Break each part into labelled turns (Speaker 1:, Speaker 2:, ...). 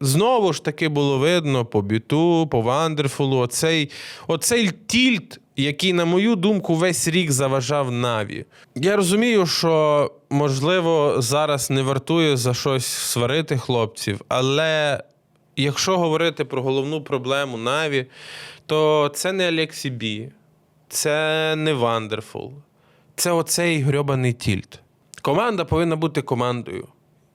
Speaker 1: знову ж таки було видно по біту, по Вандерфулу, оцей, оцей тільт, який, на мою думку, весь рік заважав Наві. Я розумію, що можливо зараз не вартує за щось сварити хлопців, але якщо говорити про головну проблему Наві, то це не Алексі Бі, це не Вандерфул, це оцей грьобаний тільт. Команда повинна бути командою.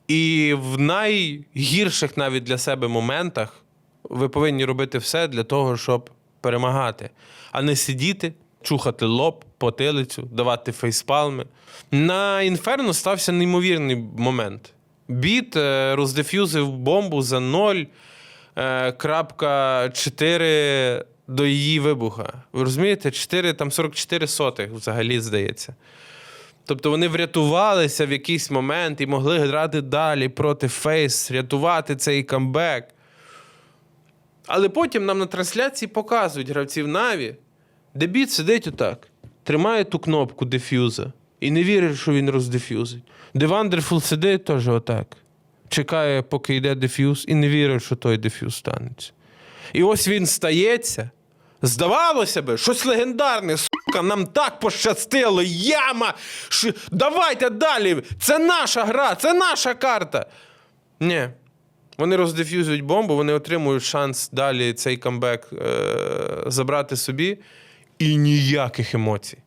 Speaker 1: І в найгірших навіть для себе моментах ви повинні робити все для того, щоб перемагати, а не сидіти, чухати лоб, потилицю, давати фейспалми. На інферно стався неймовірний момент. Біт е, роздефюзив бомбу за 0, е, крапка 4 до її вибуха. Ви розумієте? 4, там 44 сотих взагалі здається. Тобто вони врятувалися в якийсь момент і могли грати далі проти Фейс, рятувати цей камбек. Але потім нам на трансляції показують гравців Наві, де біт сидить отак, тримає ту кнопку дефюза і не вірить, що він роздефюзить. Де Вандерфул сидить теж отак. Чекає, поки йде дефюз, і не вірить, що той дефюз станеться. І ось він стається. Здавалося би, щось легендарне, сука, нам так пощастило. Яма! Ш... Давайте далі! Це наша гра, це наша карта. Ні. Вони роздефюзують бомбу, вони отримують шанс далі цей камбек е- забрати собі. І ніяких емоцій.